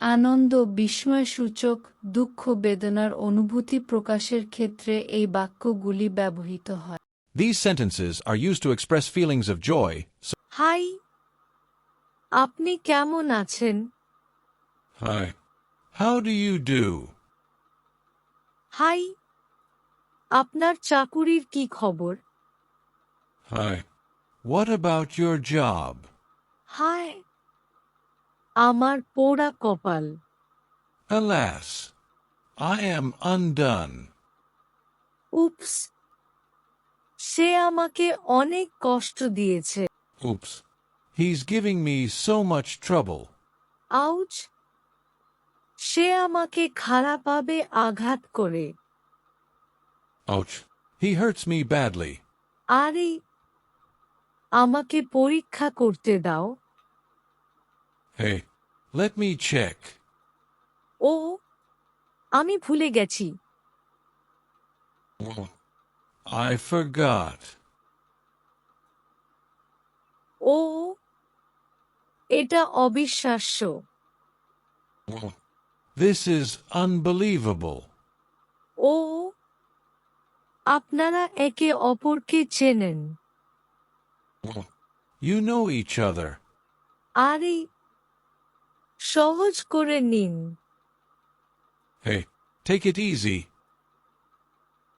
আনন্দ বিস্ময়সূচক দুঃখ বেদনার অনুভূতি প্রকাশের ক্ষেত্রে এই বাক্যগুলি ব্যবহৃত হয় These sentences are used to express feelings of joy, so hi আপনি কেমন আছেন Hi. How do you do? Hi আপনার চাকুরির কি খবর Hi. What about your job? Hi আমার পোড়া কপাল Alas, I am undone. উপস সে আমাকে অনেক কষ্ট দিয়েছে Oops. He's giving me so much trouble. Ouch সে আমাকে খারাপভাবে আঘাত করে Ouch. He hurts me badly. আরে আমাকে পরীক্ষা করতে দাও Hey, let me check. ও আমি ভুলে গেছি I forgot. ও এটা অবিশ্বাস্য This is unbelievable. ও আপনারা একে অপরকে চেনেন You know each other. আরে সহজ করে নিন Hey, take it easy.